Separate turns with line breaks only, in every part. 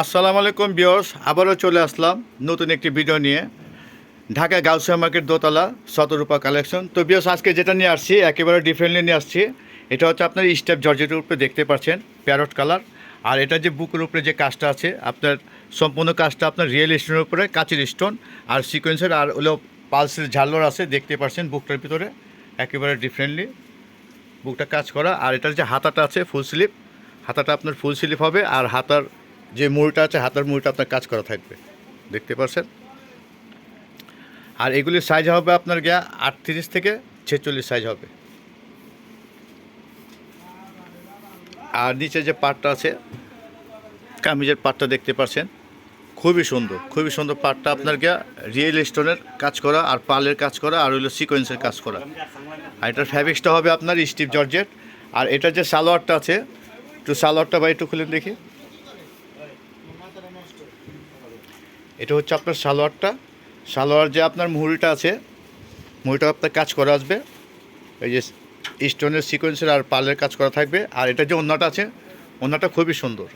আসসালামু আলাইকুম বিয়স আবারও চলে আসলাম নতুন একটি ভিডিও নিয়ে। ঢাকা গাউসিয়া মার্কেট দোতলা শতরূপা কালেকশন। তো বিয়স আজকে যেটা নিয়ে আসছি, একেবারে ডিফারেন্টলি নিয়ে আসছি। এটা হচ্ছে আপনার স্টেপ জর্জেটের উপরে দেখতে পাচ্ছেন প্যারট কালার আর এটা যে বুকের উপরে যে কাজটা আছে, আপনার সম্পূর্ণ কাজটা আপনার রিয়েল স্টোনের উপরে, কাচের স্টোন আর সিকোয়েন্সের আর হলো পালসের ঝাল্লর আছে, দেখতে পাচ্ছেন বুকটার ভিতরে, একেবারে ডিফারেন্টলি বুকটা কাজ করা। আর এটার যে হাতাটা আছে ফুল স্লিপ হাতাটা আপনার ফুল স্লিপ হবে। আর হাতার যে মুড়িটা আছে, হাতার মুড়িটা আপনার কাজ করা থাকবে। দেখতে পাচ্ছেন? আর এগুলির সাইজ হবে আপনার গিয়া আটত্রিশ থেকে ছেচল্লিশ সাইজ হবে। আর নিচে যে পাটটা আছে, কামিজের পাটটা দেখতে পাচ্ছেন? খুবই সুন্দর খুবই সুন্দর পাটটা আপনার গিয়া রিয়েল স্টোনের কাজ করা আর পালের কাজ করা আর হলো সিকোয়েন্সের কাজ করা। আর এটার ফ্যাব্রিক্সটা হবে আপনার স্টিভ জর্জেট আর এটার যে সালোয়ারটা আছে, একটু সালোয়ারটা বা একটু খুলে দেখি। এটা হচ্ছে আপনার সালোয়ারটা। সালোয়ার যে আপনার মুহুরিটা আছে মুহুরিটা আপনার কাজ করা আসবে। এই যে স্টোনের সিকোয়েন্সের আর পার্লের কাজ করা থাকবে। আর এটা যে অন্যটা আছে অন্যটা খুবই সুন্দর।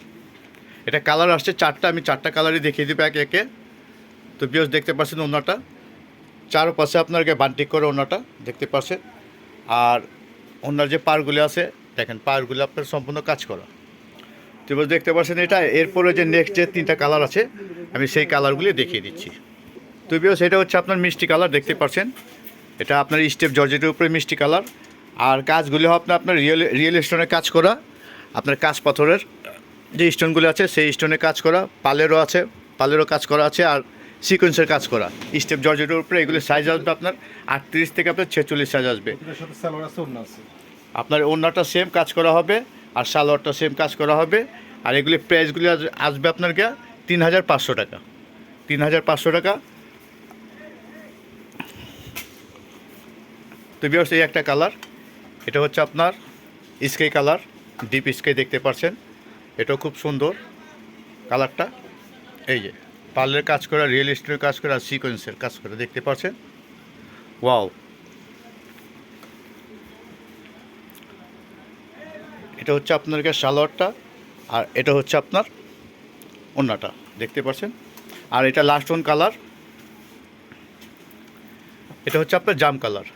এটা কালার আসছে চারটা, আমি চারটা কালারই দেখিয়ে দেবো একে একে। তো বিয়স দেখতে পাচ্ছেন অন্যটা চারপাশে আপনার বান্টিক করে অন্যটা দেখতে পাচ্ছেন। আর অন্যার যে পারগুলি আছে, দেখেন পারগুলি আপনার সম্পূর্ণ কাজ করা। তো দেখতে পাচ্ছেন এটা। এরপরে যে নেক্সট যে তিনটা কালার আছে আমি সেই কালারগুলি দেখিয়ে দিচ্ছি। তো বিয়স এটা হচ্ছে আপনার মিষ্টি কালার দেখতে পাচ্ছেন? এটা আপনার স্টেপ জর্জেটের উপরে মিষ্টি কালার আর কাজগুলি হবে আপনার রিয়েল রিয়েল স্টোনের কাজ করা। আপনার কাঁচ পাথরের যে স্টোনগুলো আছে সেই স্টোনে কাজ করা। পালেরও আছে পালেরও কাজ করা আছে আর সিকোয়েন্সের কাজ করা। স্টেপ জর্জেটের উপরে এগুলি সাইজ আসবে আপনার আটত্রিশ থেকে আপনার ছেচল্লিশ সাইজ আসবে। আপনার অন্যটা সেম কাজ করা হবে আর সালোয়ারটা সেম কাজ করা হবে। আর এগুলি প্রাইসগুলি আসবে আপনার গিয়া তিন হাজার পাঁচশো টাকা। তিন হাজার পাঁচশো টাকা। তো বিয়ার্স এই একটা কালার এটা হচ্ছে আপনার স্কাই কালার ডিপ স্কাই দেখতে পাচ্ছেন। এটাও খুব সুন্দর কালারটা এই যে পার্লের কাজ করা রিয়েল এস্টেটের কাজ করা সিকোয়েন্সের কাজ করা, দেখতে পাচ্ছেন? ওয়াও এটা হচ্ছে আপনার সালোয়ারটা, আর এটা হচ্ছে আপনার অন্যটা দেখতে পাচ্ছেন আর এটা লাস্ট ওয়ান কালার এটা হচ্ছে আপনার জাম কালার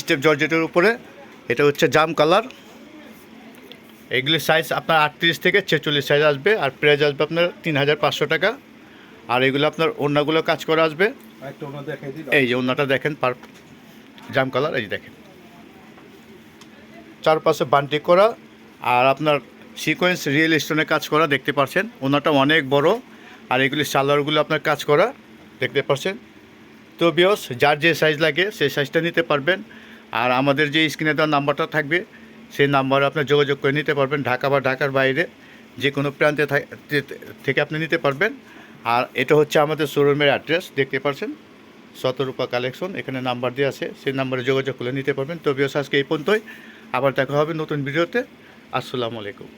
স্টেপ জর্জেটের উপরে এটা হচ্ছে জাম কালার এগুলির সাইজ আপনার আটত্রিশ থেকে ছেচল্লিশ সাইজ আসবে আর প্রাইস আসবে আপনার তিন হাজার পাঁচশো টাকা। আর এগুলো আপনার অন্যগুলো কাজ করা আসবে। এই যে অন্যটা দেখেন পার জাম কালার এই দেখেন। চারপাশে বান্টি করা আর আপনার সিকোয়েন্স রিয়েল স্টোনে কাজ করা দেখতে পাচ্ছেন ওনাটা অনেক বড়, আর এগুলি সালোয়ারগুলো আপনার কাজ করা দেখতে পাচ্ছেন তো বিয়স যার যে সাইজ লাগে সেই সাইজটা নিতে পারবেন। আর আমাদের যে স্ক্রিনে দেওয়ার নাম্বারটা থাকবে, সেই নাম্বারে আপনি যোগাযোগ করে নিতে পারবেন। ঢাকা বা ঢাকার বাইরে যে কোনো প্রান্তে থেকে আপনি নিতে পারবেন। আর এটা হচ্ছে আমাদের শোরুমের অ্যাড্রেস দেখতে পাচ্ছেন শতরূপা কালেকশন এখানে নাম্বার দেওয়া আছে, সেই নাম্বারে যোগাযোগ করে নিতে পারবেন। তো বিয়স আজকে এই পর্যন্তই। আবার দেখা হবে নতুন ভিডিওতে। আসসালামু আলাইকুম।